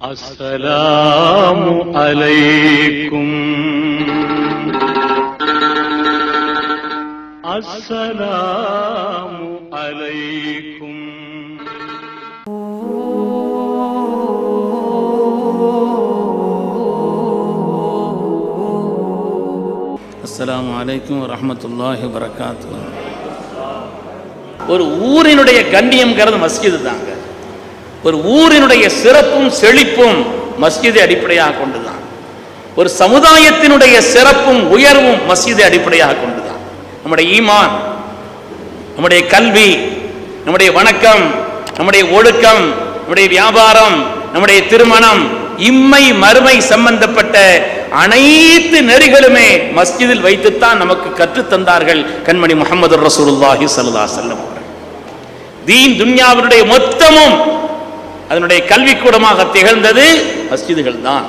السلام عليكم السلام عليكم அஸ்ஸலாமு அலைக்கும் வரஹ்மத்துல்லாஹி வரகாத்து ஒரு ஊரினுடைய கண்ணியம்ங்கிறது மஸ்ஜிது தாங்க ஒரு ஊரினுடைய சிறப்பும் செழிப்பும் மஸ்ஜிதை அடிப்படையாக கொண்டுதான். ஒரு சமுதாயத்தினுடைய சிறப்பும் உயர்வும் மஸ்ஜிதை அடிப்படையாக கொண்டுதான். நம்முடைய ஈமான் நம்முடைய கல்வி நம்முடைய வணக்கம் நம்முடைய ஒழுக்கம் நம்முடைய வியாபாரம் நம்முடைய திருமணம் இம்மை மறுமை சம்பந்தப்பட்ட அனைத்து நெறிகளுமே மஸ்ஜிதில் வைத்துத்தான் நமக்கு கற்றுத் தந்தார்கள் கண்மணி முகமது ரசூலுல்லாஹி சல்லா செல்லம் அவர்கள். தீன் துன்யாவினுடைய மொத்தமும் அதனுடைய கல்விக்கூடமாக திகழ்ந்தது மஸ்ஜிதுகள் தான்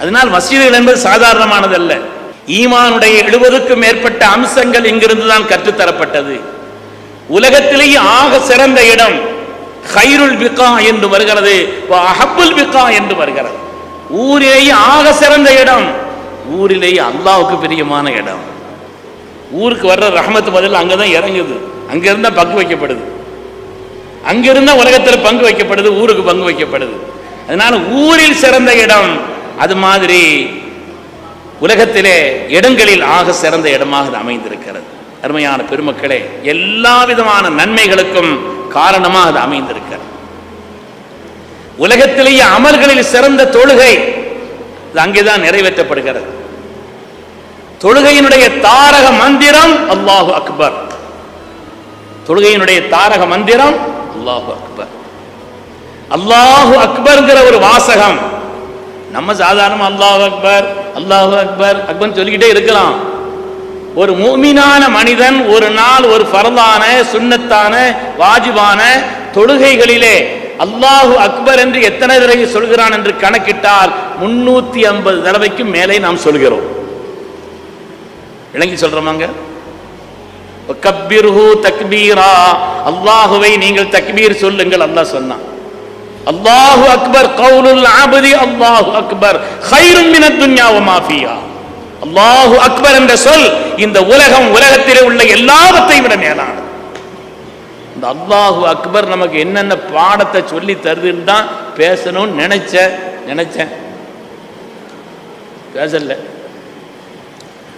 அதனால் மஸ்ஜிதுகள் என்பது சாதாரணமானதல்ல. ஈமானுடைய எழுபதுக்கும் மேற்பட்ட அம்சங்கள் இங்கிருந்து தான் கற்றுத்தரப்பட்டது. உலகத்திலேயே ஆக சிறந்த இடம் ஹைருல் பிகா என்று வருகிறது அஹப்புல் பிகா என்று வருகிறது. ஊரிலேயே ஆக சிறந்த இடம் ஊரிலேயே அல்லாவுக்கு பிரியமான இடம். ஊருக்கு வர்ற ரஹமத்து பதில் அங்கதான் இறங்குது. அங்க பக்கு வைக்கப்படுது. அங்கிருந்த உலகத்தில் பங்கு வைக்கப்படுது ஊருக்கு பங்கு வைக்கப்படுது. அதனால ஊரில் சிறந்த இடம் அது மாதிரி உலகத்திலே இடங்களில் ஆக சிறந்த இடமாக அது அமைந்திருக்கிறது. அருமையான பெருமக்களே எல்லா விதமான நன்மைகளுக்கும் காரணமாக அது அமைந்திருக்கிறது. உலகத்திலேயே அமல்களில் சிறந்த தொழுகை அங்கேதான் நிறைவேற்றப்படுகிறது. தொழுகையினுடைய தாரக மந்திரம் அல்லாஹு அக்பர். தொழுகையினுடைய தாரக மந்திரம் அல்லாஹு அக்பர். அல்லாஹு அக்பர்ங்கிற ஒரு வாசகம். நம்ம சாதாரண அல்லாஹு அக்பர் அல்லாஹு அக்பர் அக்பர் சொல்லிக்கிட்டே இருக்கலாம். ஒரு மூமினான மனிதன் ஒரு நாள் ஒரு பரந்தான சுண்ணத்தான வாஜிபான தொழுகைகளிலே அல்லாஹு அக்பர் என்று எத்தனை தடவை சொல்கிறான் என்று கணக்கிட்டால் முன்னூத்தி ஐம்பது தடவைக்கு மேலே நாம் சொல்கிறோம். விளங்கி சொல்றோமாங்க? கப்பிர்ஹு தக்பீரா. அல்லாஹுவை நீங்கள் தக்பீர் சொல்லுங்கள் அல்லாஹ் சொன்னான். அல்லாஹு அக்பர் கவுலுல் ஆபதி அல்லாஹு அக்பர். ஹைரும் மின துன்யா மாஃபியா அல்லாஹு அக்பர் என்ற சொல் இந்த உலகம் உலகத்திலே உள்ள எல்லாவற்றை விட மேலானது. இந்த அல்லாஹு அக்பர் நமக்கு என்னென்ன பாடத்தை சொல்லி தருதுன்னு தான் பேசணும்னு நினைச்சேன் நினைச்சேன். பேசல.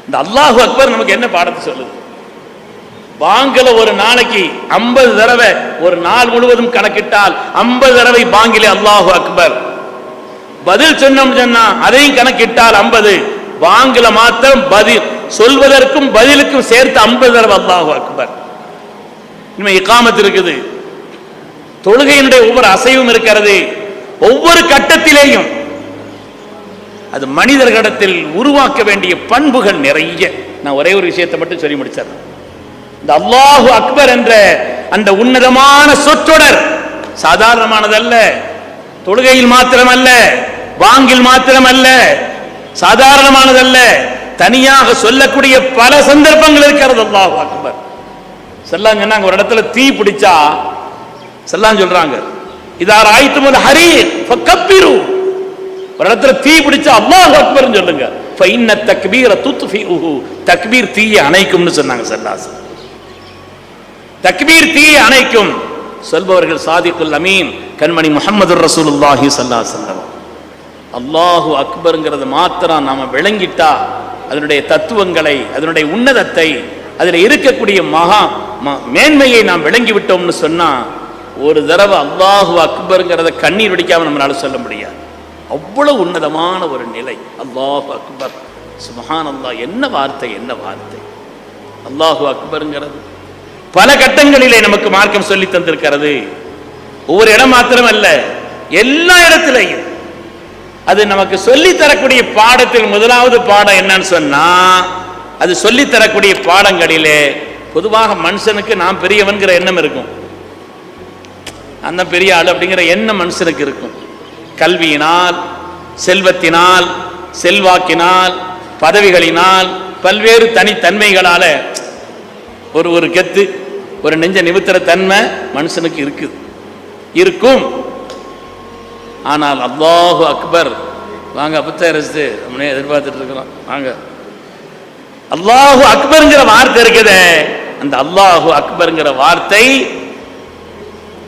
இந்த அல்லாஹு அக்பர் நமக்கு என்ன பாடத்தை சொல்லுது? பாங்கில ஒரு நாளைக்கு ஐம்பது தடவை ஒரு நாள் முழுவதும் கணக்கிட்டால் ஐம்பது தடவை பாங்கிலே அல்லாஹு அக்பர். பதில் சொன்னோம் சொன்னா அதையும் கணக்கிட்டால் ஐம்பது. வாங்கில மாத்திரம் பதில். சொல்வதற்கும் பதிலுக்கும் சேர்த்து ஐம்பது தடவை அல்லாஹு அக்பர். இனிமே இக்காமத்து இருக்குது. தொழுகையினுடைய ஒவ்வொரு அசைவும் இருக்கிறது. ஒவ்வொரு கட்டத்திலேயும் அது மனிதர்களிடத்தில் உருவாக்க வேண்டிய பண்புகள் நிறைய. நான் ஒரே ஒரு விஷயத்தை மட்டும் சொல்லி முடிச்சிடறேன். இந்த அல்லாஹு அக்பர் என்ற அந்த உன்னதமான சொற்றொடர் சாதாரணமானதல்ல தொழுகையில் மாத்திரமல்ல வாங்கில் மாத்திரமல்ல சாதாரணமானதல்ல தனியாக சொல்லக்கூடிய பல சந்தர்ப்பங்கள் இருக்கிறது அல்லாஹு அக்பர். செல்லாம் சொன்னாங்க ஒரு இடத்துல தீ பிடிச்சா செல்லாம் சொல்றாங்க. இதார் ஆயித்து முதல் ஹரி கப்பிரு ஒரு இடத்துல தீ பிடிச்சா அல்லாஹ் அக்பர்னு சொல்லுங்க. தக்பீர தூத்து தக்பீர் தீயை அணைக்கும்னு சொன்னாங்க செல்லாசன். தக்பீர் தீயை அணைக்கும். சொல்பவர்கள் சாதிக்குல் அமீன் கண்மணி முஹம்மது ரசூலுல்லாஹி சல்லா அலைஹி அல்லாஹு அக்பருங்கிறது மாத்திரம் நாம் விளங்கிட்டா அதனுடைய தத்துவங்களை அதனுடைய உன்னதத்தை அதில் இருக்கக்கூடிய மகா ம- மேன்மையை நாம் விளங்கி விட்டோம்னு சொன்னால் ஒரு தடவை அல்லாஹு அக்பருங்கிறத கண்ணீர் வடிக்காமல் நம்மளால சொல்ல முடியாது. அவ்வளவு உன்னதமான ஒரு நிலை அல்லாஹு அக்பர். சுபஹான் அல்லாஹ் என்ன வார்த்தை என்ன வார்த்தை? அல்லாஹு அக்பருங்கிறது பல கட்டங்களிலே நமக்கு மார்க்கம் சொல்லி தந்திருக்கிறது. ஒவ்வொரு இடம் மாத்திரம் அல்ல எல்லா இடத்திலையும். அது நமக்கு சொல்லி தரக்கூடிய பாடத்தில் முதலாவது பாடம் என்னன்னு சொன்னா அது சொல்லி தரக்கூடிய பாடங்களிலே பொதுவாக மனுஷனுக்கு நான் பெரியவன்கிற எண்ணம் இருக்கும். அந்த பெரிய ஆள் அப்படிங்கிற எண்ணம் மனுஷனுக்கு இருக்கும். கல்வியினால் செல்வத்தினால் செல்வாக்கினால் பதவிகளினால் பல்வேறு தனித்தன்மைகளால ஒரு ஒரு கெத்து ஒரு நெஞ்ச நிமித்திர தன்மை மனுஷனுக்கு இருக்குது. இருக்கும். ஆனால் அல்லாஹு அக்பர் வாங்க அபுத்தரசு நம்மளே எதிர்பார்த்துட்டு இருக்கிறோம். வாங்க. அல்லாஹு அக்பர்ங்கிற வார்த்தை இருக்குதே. அந்த அல்லாஹு அக்பர்ங்கிற வார்த்தை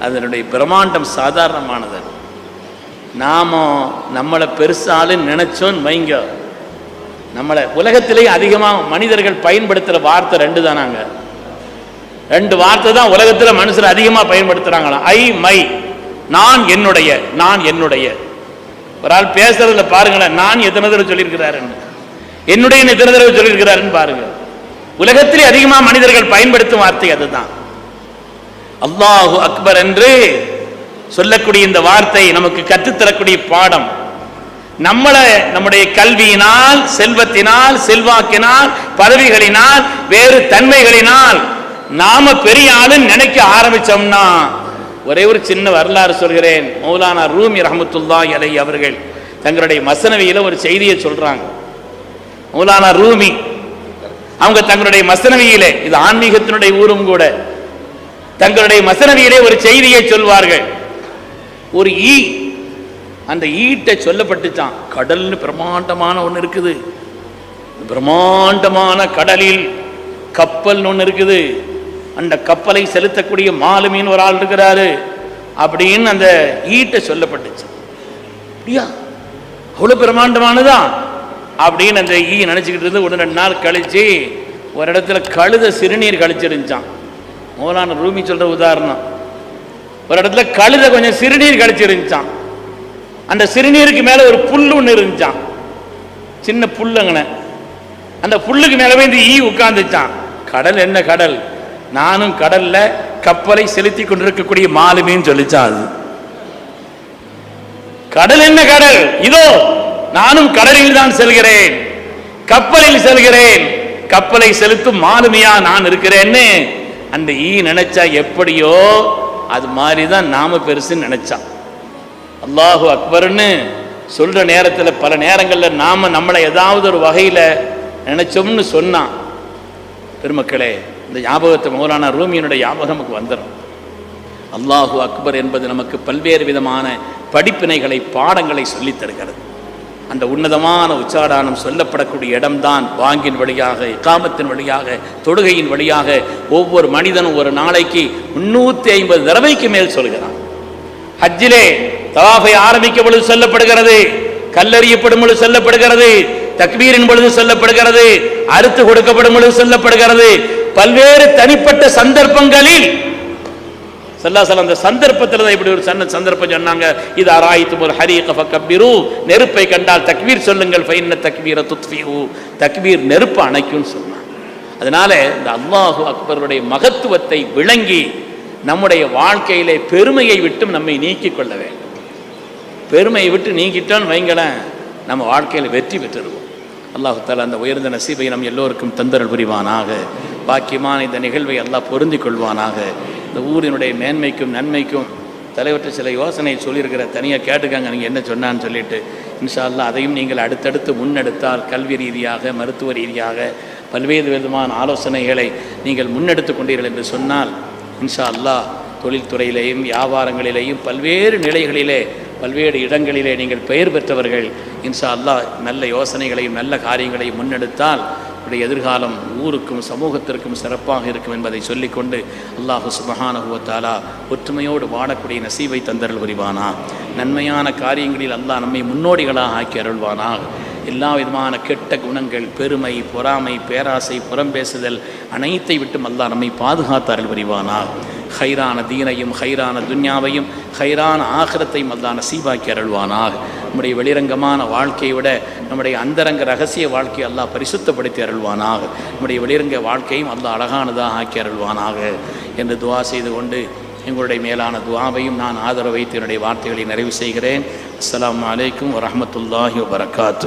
அதனுடைய பிரம்மாண்டம் சாதாரணமானது நாம நம்மளை பெருசாலும் நினைச்சோன்னு வைங்க. நம்மளை உலகத்திலேயே அதிகமாக மனிதர்கள் பயன்படுத்துகிற வார்த்தை ரெண்டு தானாங்க. ரெண்டு வார்த்தை தான் உலகத்தில் மனுஷர் அதிகமாக பயன்படுத்துகிறாங்களாம் ஐ மை. நான் என்னுடைய நான் என்னுடைய. ஒரு ஆள் பேசுறதுல பாருங்களேன் நான் எத்தனை தடவை சொல்லியிருக்கிறாருன்னு. என்னுடைய எத்தனை தடவை சொல்லியிருக்கிறாருன்னு பாருங்க. உலகத்திலே அதிகமாக மனிதர்கள் பயன்படுத்தும் வார்த்தை அதுதான். அல்லாஹு அக்பர் என்று சொல்லக்கூடிய இந்த வார்த்தை நமக்கு கற்றுத்தரக்கூடிய பாடம். நம்மளை நம்முடைய கல்வியினால் செல்வத்தினால் செல்வாக்கினால் பதவிகளினால் வேறு தன்மைகளினால் நாம பெரிய ஆளுன்னு நினைக்க ஆரம்பிச்சோம்னா ஒரே ஒரு சின்ன வரலாறு சொல்கிறேன். மௌலானா ரூமி ரஹமத்துல்லா அலை அவர்கள் தங்களுடைய மசனவியில ஒரு செய்தியை சொல்றாங்க. மௌலானா ரூமி அவங்க தங்களுடைய மசனவியிலே இது ஆன்மீகத்தினுடைய ஊரும் கூட தங்களுடைய மசனவியிலே ஒரு செய்தியை சொல்வார்கள். ஒரு ஈ அந்த ஈட்டை சொல்லப்பட்டுச்சான் கடல்னு பிரம்மாண்டமான ஒன்று இருக்குது. பிரம்மாண்டமான கடலில் கப்பல்னு ஒன்று இருக்குது. அந்த கப்பலை செலுத்தக்கூடிய மாலுமின்னு ஒரு ஆள் இருக்கிறாரு அப்படின்னு அந்த ஈட்டை சொல்லப்பட்டுச்சு. அப்படியா? அவ்வளோ பிரமாண்டமானதான் அப்படின்னு அந்த ஈ நினச்சிக்கிட்டு இருந்து ஒரு ரெண்டு நாள் கழிச்சு ஒரு இடத்துல கழுத சிறுநீர் கழிச்சிருந்துச்சான் மோலான ரூமி சொல்ற உதாரணம். ஒரு இடத்துல கழுத கொஞ்சம் சிறுநீர் கழிச்சிருந்துச்சான் அந்த சிறுநீருக்கு மேலே ஒரு புல் ஒன்று இருந்துச்சான் சின்ன புல்லுங்கண்ணே. அந்த புல்லுக்கு மேலே போய் இந்த ஈ உட்காந்துச்சான் கடல் என்ன கடல்? நானும் கடல்ல கப்பலை செலுத்தி கொண்டிருக்கக்கூடிய மாலுமின்னு சொல்லிச்சான் அது. கடல் என்ன கடல்? இதோ நானும் கடலில் தான் செல்கிறேன். கப்பலில் செல்கிறேன். கப்பலை செலுத்தும் மாலுமியா நான் இருக்கிறேன்னு அந்த ஈ நினைச்சா எப்படியோ அது மாதிரி தான் நாம பெருசுன்னு நினைச்சான் அல்லாஹு அக்பர்னு சொல்ற நேரத்தில் பல நேரங்களில் நாம நம்மளை ஏதாவது ஒரு வகையில் நினைச்சோம்னு சொன்னான் பெருமக்களே இந்த ஞாபகத்தை மௌலானா ரூமியனுடைய ஞாபகம் நமக்கு வந்துடும் அல்லாஹு அக்பர் என்பது நமக்கு பல்வேறு விதமான படிப்பினைகளை பாடங்களை சொல்லித் தருகிறது. அந்த உன்னதமான உச்சாடானம் சொல்லப்படக்கூடிய இடம்தான் பாங்கின் வழியாக இக்காமத்தின் வழியாக தொடுகையின் வழியாக ஒவ்வொரு மனிதனும் ஒரு நாளைக்கு முன்னூற்றி ஐம்பது தடவைக்கு மேல் சொல்கிறான். ஹஜ்ஜிலே தவாஃபை ஆரம்பிக்கும் பொழுது சொல்லப்படுகிறது கல்லறியப்படும் பொழுது சொல்லப்படுகிறது தக்பீரின் பொழுது சொல்லப்படுகிறது அறுத்து கொடுக்கப்படும் பொழுது சொல்லப்படுகிறது பல்வேறு தனிப்பட்ட சந்தர்ப்பங்களில் சல்லாசலம் அந்த சந்தர்ப்பத்தில் தான் இப்படி ஒரு சன்ன சந்தர்ப்பம் சொன்னாங்க. இது அராயித்து ஒரு ஹரி கஃப கப்பீரு நெருப்பை கண்டால் தக்வீர் சொல்லுங்கள். ஃபைன்ன தக்பீர துத்ஃபியூ. தக்வீர் நெருப்பு அணைக்கும்னு சொன்னாங்க. அதனால இந்த அல்லாஹு அக்பருடைய மகத்துவத்தை விளங்கி நம்முடைய வாழ்க்கையிலே பெருமையை விட்டும் நம்மை நீக்கிக் கொள்ள வேண்டும். பெருமையை விட்டு நீக்கிட்டோன்னு வைங்களேன் நம்ம வாழ்க்கையில் வெற்றி பெற்றிருவோம். அல்லாஹு தாலா அந்த உயர்ந்த நசீபை நம் எல்லோருக்கும் தந்தரல் புரிவானாக. பாக்கியமான இந்த நிகழ்வை எல்லாம் பொருந்திக் கொள்வானாக இந்த ஊரினுடைய மேன்மைக்கும் நன்மைக்கும் தலைவற்ற சில யோசனை சொல்லியிருக்கிற தனியாக கேட்டுக்காங்க நீங்கள் என்ன சொன்னான்னு சொல்லிட்டு இன்ஷா அதையும் நீங்கள் அடுத்தடுத்து முன்னெடுத்தால் கல்வி ரீதியாக மருத்துவ ரீதியாக பல்வேறு விதமான ஆலோசனைகளை நீங்கள் முன்னெடுத்து கொண்டீர்கள் என்று சொன்னால் இன்ஷா அல்லாஹ் தொழில்துறையிலேயும் வியாபாரங்களிலேயும் பல்வேறு நிலைகளிலே பல்வேறு இடங்களிலே நீங்கள் பெயர் பெற்றவர்கள் இன்ஷா அல்லாஹ் நல்ல யோசனைகளையும் நல்ல காரியங்களையும் முன்னெடுத்தால் உடைய எதிர்காலம் ஊருக்கும் சமூகத்திற்கும் சிறப்பாக இருக்கும் என்பதை சொல்லிக்கொண்டு அல்லாஹு சுபஹானஹு ஒற்றுமையோடு வாழக்கூடிய நசீவை தந்தருள் புரிவானா? நன்மையான காரியங்களில் அல்லாஹ் நம்மை முன்னோடிகளாக ஆக்கி அருள்வானா எல்லா விதமான கெட்ட குணங்கள் பெருமை பொறாமை பேராசை புறம்பேசுதல் அனைத்தை விட்டும் அல்லாஹ் நம்மை பாதுகாத்து அருள் புரிவானா ஹைரான தீனையும் ஹைரான துன்யாவையும் ஹைரான ஆகரத்தையும் அல்லாஹ் நசீபாக்கி அருள்வானாக. நம்முடைய வெளிரங்கமான வாழ்க்கையை விட நம்முடைய அந்தரங்க ரகசிய வாழ்க்கையை அல்லாஹ் பரிசுத்தப்படுத்தி அருள்வானாக. நம்முடைய வெளிரங்க வாழ்க்கையும் அல்லாஹ் அழகானதாக ஆக்கி அருள்வானாக என்று துவா செய்து கொண்டு எங்களுடைய மேலான துவாவையும் நான் ஆதரவு வைத்து என்னுடைய வார்த்தைகளை நிறைவு செய்கிறேன். அஸ்லாம் அலைக்கும் வரமத்துல்லாஹி வரகாத்து